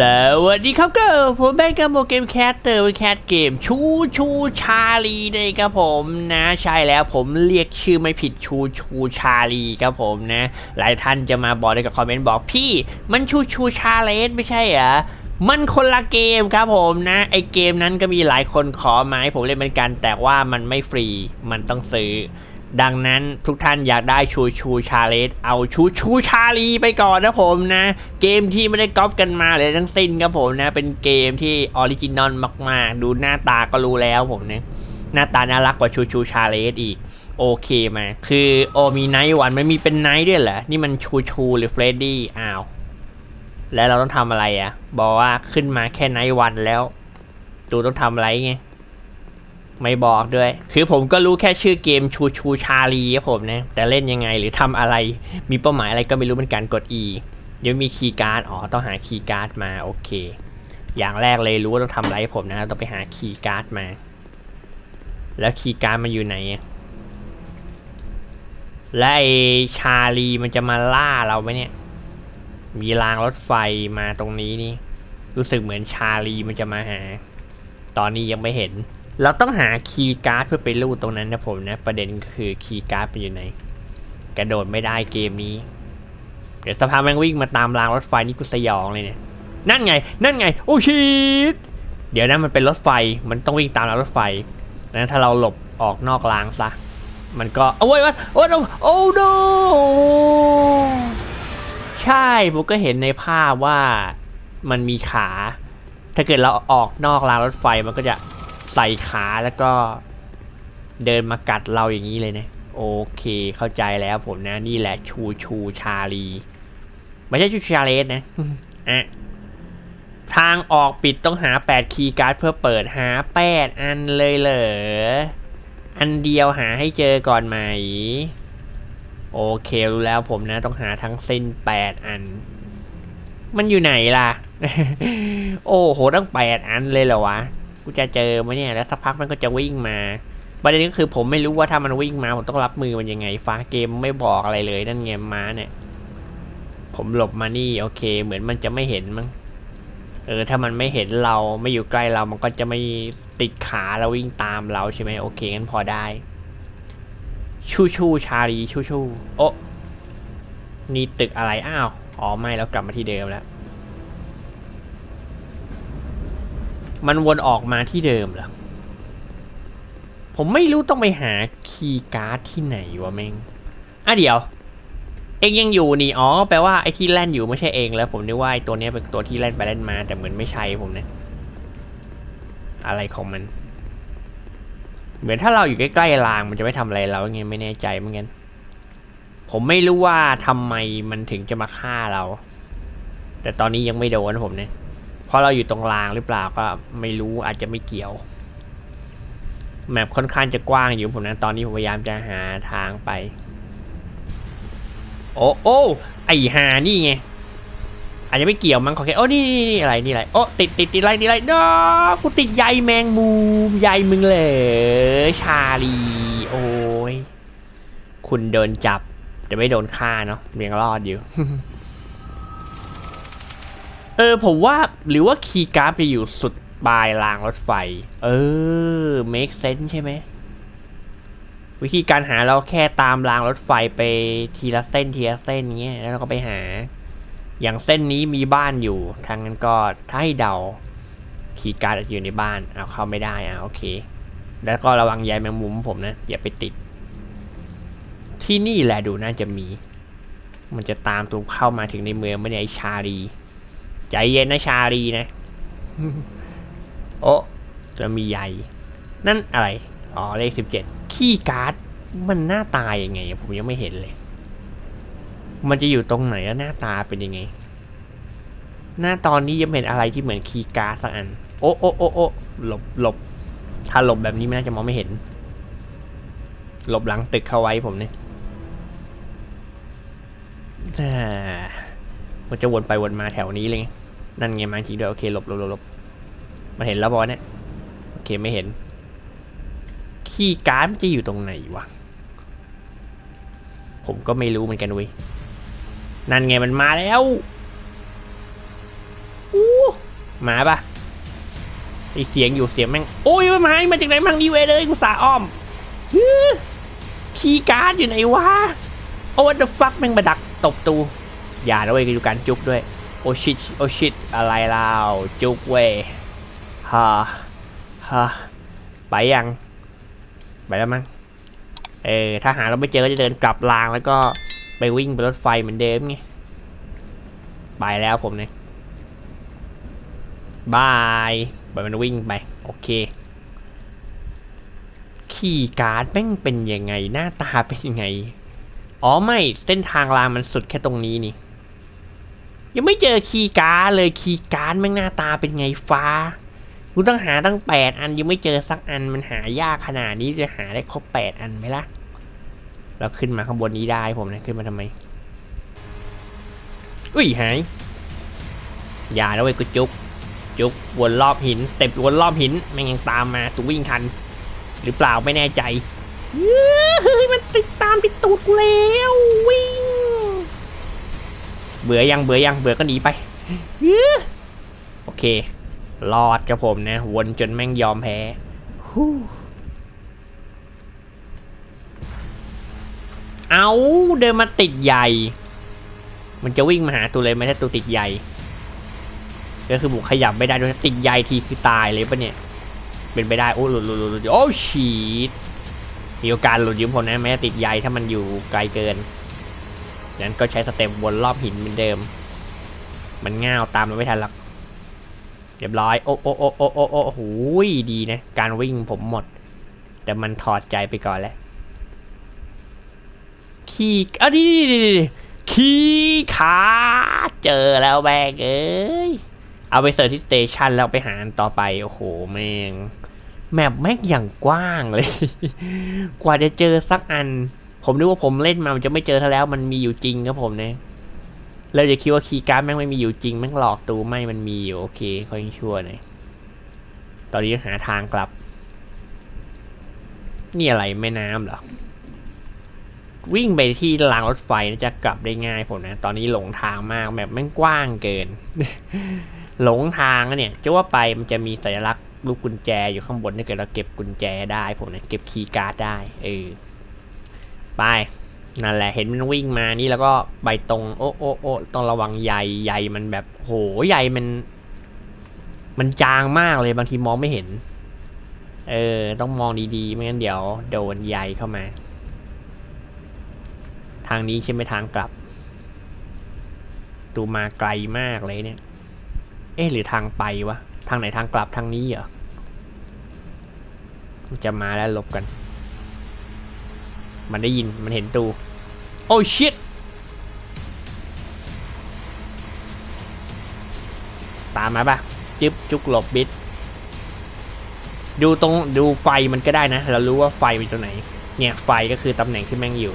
สวัสดีครับก็ผมแบงค์กับโมเกมแคสเตอร์แคสเกมชูชูชาลีเลยครับผมนะใช่แล้วผมเรียกชื่อไม่ผิดชูชูชาลีครับผมนะ หลายท่านจะมาบอกในกับคอมเมนต์บอกพี่ มันชูชูชาเลนไม่ใช่เหรอมันคนละเกมครับผมนะ ไอเกมนั้นก็มีหลายคนขอมาให้ผมเล่นเหมือนกัน แต่ว่ามันไม่ฟรีมันต้องซื้อ ดังนั้นทุกท่านอยากได้ชูชูชาเลสเอาชูชูชาลีไปก่อนนะผมนะ เกมที่ไม่ได้ก๊อปกันมาเลยทั้งสิ้นครับผมนะ เป็นเกมที่ออริจินอลมากๆ ดูหน้าตาก็รู้แล้วผมนี่ยหน้าตาน่ารักกว่าชูชูชาเลสอีกโอเคมาคือโอมีไนท์วันมันมีเป็นไนท์ด้วยเหรอ นี่มันชูชูหรือเฟรดดี้อ้าว แล้วเราต้องทำอะไรอะ่ะ บอกว่าขึ้นมาแค่ไนท์วันแล้วจูต้องทำอะไรไง ไม่บอกด้วย คือผมก็รู้แค่ชื่อเกมชูชูชาลีครับผมนะ แต่เล่นยังไงหรือทำอะไร มีเป้าหมายอะไรก็ไม่รู้เป็นการกด E เดี๋ยวมีคีย์การ์ด อ๋อ ต้องหาคีย์การ์ดมา โอเค อย่างแรกเลยรู้ว่าต้องทำอะไรผมนะ ต้องไปหาคีย์การ์ดมา แล้วคีย์การ์ดมันอยู่ไหน และไอชาลีมันจะมาล่าเราไหมเนี่ย มีรางรถไฟมาตรงนี้นี่ รู้สึกเหมือนชาลีมันจะมาหา ตอนนี้ยังไม่เห็น เราต้องหาคีย์การ์ดเพื่อไปรูดตรงนั้นนะผมนะ ประเด็นคือคีย์การ์ดเป็นอยู่ไหน กระโดดไม่ได้เกมนี้ เดี๋ยวสภาพแม่งวิ่งมาตามรางรถไฟนี่กูสยองเลยเนี่ย นั่นไง นั่นไง โอ้ชิตเดี๋ยวนะมันเป็นรถไฟ มันต้องวิ่งตามรางรถไฟนะถ้าเราหลบออกนอกรางซะ มันก็ โอ้ยโอ้ยโอ้โนใช่ผมก็เห็นในภาพว่ามันมีขา ถ้าเกิดเราออกนอกรางรถไฟมันก็จะ ใส่ขาแล้วก็เดินมากัดเราอย่างนี้เลยนะ โอเคเข้าใจแล้วผมนะ นี่แหละชูชูชาลี ไม่ใช่ชูชาเลสนะอะทางออกปิดต้องหา 8 คีย์การ์ดเพื่อเปิดหา 8 อันเลยเหรอ อันเดียวหาให้เจอก่อนไหม โอเครู้แล้วผมนะต้องหาทั้งเส้น 8 อัน มันอยู่ไหนล่ะ โอ้โหตั้ง 8 อันเลยเหรอวะ กูจะเจอไหมเนี่ยแล้วสักพักมันก็จะวิ่งมาประเด็นก็คือผมไม่รู้ว่าถ้ามันวิ่งมาผมต้องรับมือมันยังไง ฟ้าเกมไม่บอกอะไรเลยนั่นไงม้าเนี่ย ผมหลบมานี่โอเค เหมือนมันจะไม่เห็นมั้งเออถ้ามันไม่เห็นเราไม่อยู่ใกล้เรามันก็จะไม่ติดขาแล้ววิ่งตามเราใช่ไหมโอเคงั้นพอได้ ชูชูชาลีชูชูโอ้นี่ตึกอะไรอ้าวอ๋อไม่เรากลับมาที่เดิมแล้ว มันวนออกมาที่เดิมเหรอ ผมไม่รู้ต้องไปหาคีย์การ์ดที่ไหนวะแม่งอะเดี๋ยว เองยังอยู่นี่ อ๋อ แปลว่าไอ้ที่แล่นอยู่ไม่ใช่เองแล้ว ผมนึกว่าไอ้ตัวนี้เป็นตัวที่แล่นไปแล่นมา แต่เหมือนไม่ใช่ผมเนี่ยอะไรของมัน เหมือนถ้าเราอยู่ใกล้ๆรางมันจะไม่ทำอะไรเราไงไม่แน่ใจเหมือนกัน ผมไม่รู้ว่าทำไมมันถึงจะมาฆ่าเรา แต่ตอนนี้ยังไม่โดนผมเนี่ย ราะเราอยู่ตรงรางหรือเปล่าก็ไม่รู้อาจจะไม่เกี่ยว แมปค่อนข้างจะกว้างอยู่ผมนะตอนนี้ผมพยายามจะหาทางไป โอ้โอ้ไอหานี่ไงอาจจะไม่เกี่ยวมั้งขอแค่โอ้นี่นี่นี่อะไรนี่อะไรโอ้ติดติดติดอะไรติดอะไรเน้ากูติดใยแมงมุมใยมึงเลยชาลี โอ้ยคุณโดนจับแต่ไม่โดนฆ่าเนาะยังรอดอยู่ เออผมว่าหรือว่าคีย์การ์ดไปอยู่สุดปลายรางรถไฟ เออ make sense ใช่ไหม วิธีการหาเราแค่ตามรางรถไฟไปทีละเส้นทีละเส้นเงี้ยแล้วเราก็ไปหา อย่างเส้นนี้มีบ้านอยู่ทางนั้นก็ถ้าให้เดาคีย์การ์ดอยู่ในบ้านเอาเข้าไม่ได้อะโอเค แล้วก็ระวังใยแมงมุมผมนะ อย่าไปติด ที่นี่แหละดูน่าจะมี มันจะตามตัวเข้ามาถึงในเมืองไม่ได้ไอชาลี ใจเย็นนะชาลีนะ โอ้จะมีใยนั่นอะไร อ๋อ เลขสิบเจ็ดขี้การ์ด มันหน้าตายังไง ผมยังไม่เห็นเลย มันจะอยู่ตรงไหนแล้วหน้าตาเป็นยังไง หน้าตอนนี้ยังไม่เห็นอะไรที่เหมือนคีย์การ์ดสักอัน โอ้โอ้โอ้โอ้หลบหลบ ถ้าหลบแบบนี้ไม่น่าจะมองไม่เห็น หลบหลังตึกเข้าไว้ผมเนี่ยอ่ามันจะวนไปวนมาแถวนี้เลยไง นั่นไงมาจริงด้วยโอเคหลบหลบหลบลบมันเห็นแล้วบอลเนี่ยโอเคไม่เห็นคีย์การ์ดมันจะอยู่ตรงไหนวะผมก็ไม่รู้เหมือนกันเว้ยนั่นไงมันมาแล้วอู้มาปะไอเสียงอยู่เสียงแม่งโอ้ยมันมามาจากไหนมั่งนี่เวยเลยกูสาอ้อมฮึคีย์การ์ดอยู่ไหนวะโอ้ what the fuck แม่งมาดักตบตูอย่าด้วยดูการจุกด้วย โอชิตโอชิตอะไรเล่าจุกเวฮ่าฮ่าไปยังไปแล้วมั้งเออถ้าหาเราไม่เจอก็จะเดินกลับรางแล้วก็ไปวิ่งบนรถไฟเหมือนเดิมไงไปแล้วผมเนี่ยบายไปมันวิ่งไป โอเค ขี่การ์ดแม่งเป็นยังไง หน้าตาเป็นยังไง อ๋อไม่ เส้นทางรางมันสุดแค่ตรงนี้นี่ ยังไม่เจอคีย์การ์ดเลยคีย์การ์ดแม่งหน้าตาเป็นไงฟ้ากูต้องหาตั้งแปดอันยังไม่เจอสักอันมันหายากขนาดนี้จะหาได้ครบแปดอันไหมล่ะ เราขึ้นมาข้างบนนี้ได้ผมนะขึ้นมาทำไม อุ้ยหาย อย่าแล้วเว้กูจุก จุกวนรอบหินเต็ปวนรอบหินแม่งยังตามมาตูวิ่งทัน หรือเปล่าไม่แน่ใจเฮ้ยมันติดตามติดตูดแล้ววิ่ง เบื่อยังเบื่อยังเบื่อก็หนีไปอื้อโอเครอดกับผมนะวนจนแม่งยอมแพ้ฮู้เอาเดินมาติดใหญ่ มันจะวิ่งมาหาตัวเลยไม่ใช่ตัวติดใหญ่ ก็คือบุกขยับไม่ได้ด้วยติดใหญ่ทีคือตายเลยปะเนี่ย เป็นไปได้โอ้หลุดหลุดหลุดหลุดโอ้ฉีดมีโอกาสหลุดยืมผมนะแม้ติดใหญ่ถ้ามันอยู่ไกลเกิน งั้นก็ใช้สเต็ปวนรอบหินเหมือนเดิม มันง่าวตามเราไม่ทันหรอกเรียบร้อย โอ้โอ้โอ้โอ้โอ้โอ้โหยดีนะ การวิ่งผมหมด แต่มันถอดใจไปก่อนแล้ว ขี่อะนี่ขี่ขาเจอแล้วแบกเอ้ย เอาไปเสิร์ชที่สเตชันแล้วไปหาต่อไป โอ้โห แม่งแมปแม่งอย่างกว้างเลย กว่าจะเจอสักอัน ผมนึกว่าผมเล่นมามันจะไม่เจอซะแล้วมันมีอยู่จริงครับผมเนี่ยแล้วจะคิดว่าคีย์การ์ดแม่งไม่มีอยู่จริงแม่งหลอกตูไม่มันมีอยู่โอเคเขายังชั่วหน่อยตอนนี้หาทางกลับ นี่อะไรแม่น้ำเหรอ วิ่งไปที่รางรถไฟน่าจะกลับได้ง่ายผมนะ ตอนนี้หลงทางมากแบบแม่งกว้างเกิน หลงทางเนี่ยจะว่าไปมันจะมีสัญลักษณ์ลูกกุญแจอยู่ข้างบนถ้าเกิดเราเก็บกุญแจได้ผมนะเก็บคีย์การ์ดได้เออ ไปนั่นแหละเห็นมันวิ่งมานี่แล้วก็ไปตรงโอ้โอ้โอ้ต้องระวังใยใยมันแบบโหใยมัน มันจางมากเลยบางทีมองไม่เห็น เออ ต้องมองดีๆ ไม่งั้นเดี๋ยวโดนใยเข้ามา ทางนี้ใช่ไหมทางกลับ ดูมาไกลมากเลยเนี่ย เอ๊ะหรือทางไปวะ ทางไหนทางกลับทางนี้เหรอจะมาแล้วหลบกัน มันได้ยินมันเห็นตูโอ้ชิตตามมาปะจึ๊บจุกหลบบิดดูตรงดูไฟมันก็ได้นะ เรารู้ว่าไฟเป็นตัวไหน เนี่ยไฟก็คือตำแหน่งที่แม่งอยู่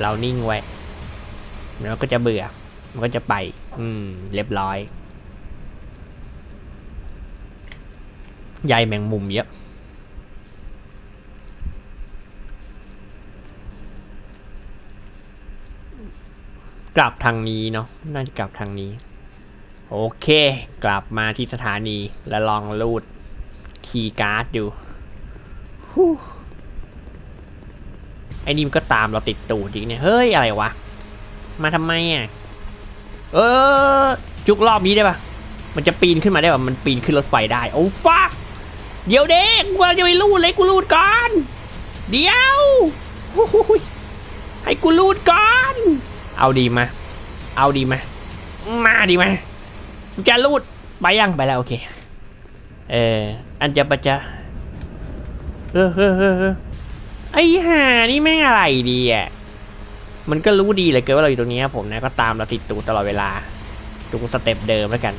เรานิ่งไว้แล้วก็จะเบื่อ มันก็จะไป อืม เรียบร้อย ใยแมงมุมเยอะ กลับทางนี้เนาะน่าจะกลับทางนี้ โอเค กลับมาที่สถานีแล้วลองรูดคีย์การ์ดดูไอ้นี่มันก็ตามเราติดตูดอีกเนี่ย เฮ้ย อะไรวะ มาทำไมอะ เออ จุกรอบนี้ได้ปะมันจะปีนขึ้นมาได้ปะมันปีนขึ้นรถไฟได้ โอ้ฟักเดี๋ยวเด็กกูจะไปรูดเลยกูรูดก่อน เดี๋ยว ให้กูรูดก่อน เอาดีมา เอาดีมา มาดีมาจะรูดไปยังไปแล้วโอเค เอออันจะปะจะเออเออเออเออไอ้ห่านี่แม่งอะไรดีอะ มันก็รู้ดีเลยเกินว่าเราอยู่ตรงนี้ครับผมนะก็ตามเราติดตูตลอดเวลาตูสเต็ปเดิมแล้วกัน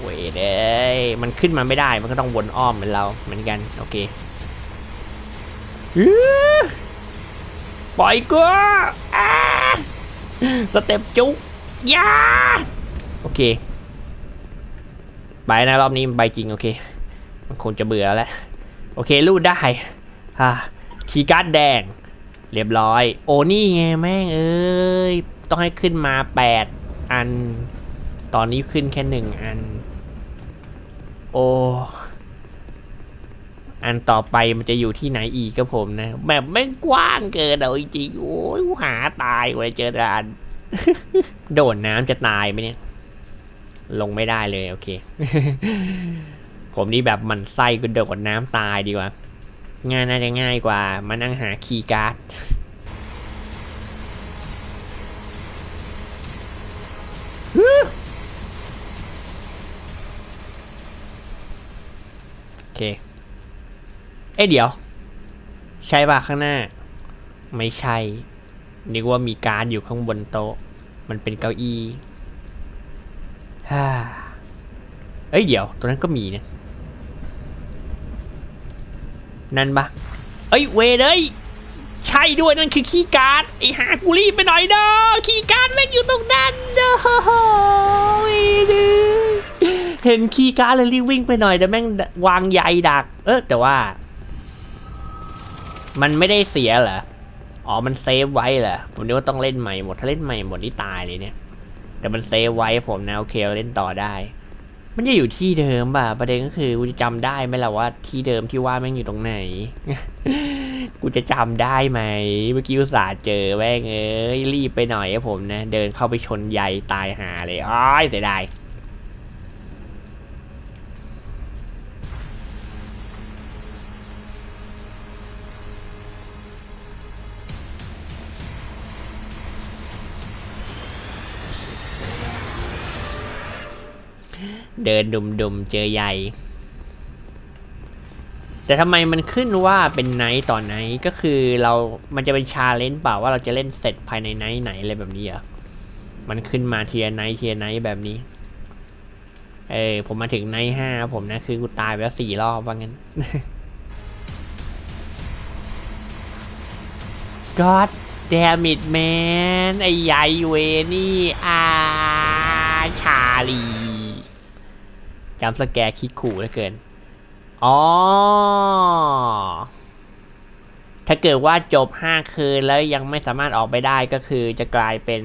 เว้ยเด้ยมันขึ้นมาไม่ได้มันก็ต้องวนอ้อมเหมือนเราเหมือนกันโอเคปล่อยกูอ่า สเต็ปจุกยาโอเค ไปนะรอบนี้ไปจริงโอเค มันคงจะเบื่อแล้ว โอเครูดได้อ่าคีย์การ์ดแดง เรียบร้อย โอ้นี่ไงแม่งเอ้ย ต้องให้ขึ้นมา 8 อัน ตอนนี้ขึ้นแค่หนึ่งอัน โอ้ อันต่อไปมันจะอยู่ที่ไหนอีกครับผมนะแบบไม่กว้างเกินเอาจริงโอ้ยหาตายกว่าเจอแต่อันโดดน้ำจะตายไหมเนี่ย ลงไม่ได้เลยโอเค ผมนี่แบบมันไส้กูโดดน้ำตายดีกว่า งานน่าจะง่ายกว่ามานั่งหาคีย์การ์ด โอเค เอ้เดี๋ยว ใช่ป่ะข้างหน้า ไม่ใช่ นึกว่ามีการ์ดอยู่ข้างบนโต๊ะ มันเป็นเก้าอี้ฮ่าเอ้ยเดี๋ยวตรงนั้นก็มีนะนั่นปะเอ้ยเวเอ้ยใช่ด้วยนั่นคือคีย์การ์ดไอ้หากูรีบไปหน่อยเด้อคีย์การ์ดแม่งอยู่ตรงนั้นเด้อเห็นคีย์การ์ดเลยรีบวิ่งไปหน่อยแต่แม่งวางใยดัก เออแต่ว่า มันไม่ได้เสียเหรอ อ๋อ มันเซฟไว้เหรอ ผมนึกว่าต้องเล่นใหม่หมด ถ้าเล่นใหม่หมดนี่ตายเลยเนี่ย แต่มันเซฟไว้ผมนะโอเคเราเล่นต่อได้ มันจะอยู่ที่เดิมป่ะ ประเด็นก็คือกูจะจำได้ไหมล่ะว่าที่เดิมที่ว่าแม่งอยู่ตรงไหน กูจะจำได้ไหม เมื่อกี้อุตส่าห์เจอแม่งเอ้ยรีบไปหน่อยครับผมนะ เดินเข้าไปชนใยตายหาเลยอ้ายเสียดาย เดินดุมๆเจอใหญ่ แต่ทำไมมันขึ้นว่าเป็นไนท์ต่อไนท์ก็คือเรา มันจะเป็นชาเลนจ์เปล่าว่าเราจะเล่นเสร็จภายในไนท์ไหนอะไรแบบนี้อะมันขึ้นมาเทียไนท์เทียไนท์แบบนี้ เออผมมาถึงไนท์ห้าผมนะคือกูตายไปแล้วสี่รอบว่างั้น God damn it man ไอ้ใหญ่เวนี่อาชาลี จำสแกร์คิดขู่เหลือเกิน อ๋อ ถ้าเกิดว่าจบ 5 คืนแล้วยังไม่สามารถออกไปได้ก็คือจะกลายเป็น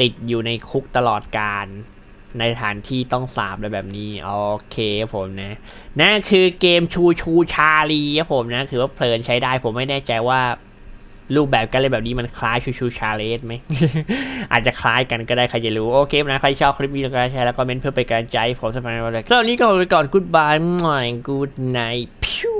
ติดอยู่ในคุกตลอดการในสถานที่ต้องสาบอะไรแบบนี้ โอเคครับผมนะนั่นคือเกมชูชูชาลีครับผมนะ คือว่าเพลินใช้ได้ผมไม่แน่ใจว่า รูปแบบการเล่นแบบนี้มันคล้ายชูชูชาเลสไหม อาจจะคล้ายกันก็ได้ใครจะรู้ โอเคนะ ใครชอบคลิปนี้ก็แชร์แล้วก็เมนเพื่อเป็นกำลังใจ ผมสำหรับวันนี้สำหรับวันนี้ก็ไปก่อน goodbye หน่อย good night พิว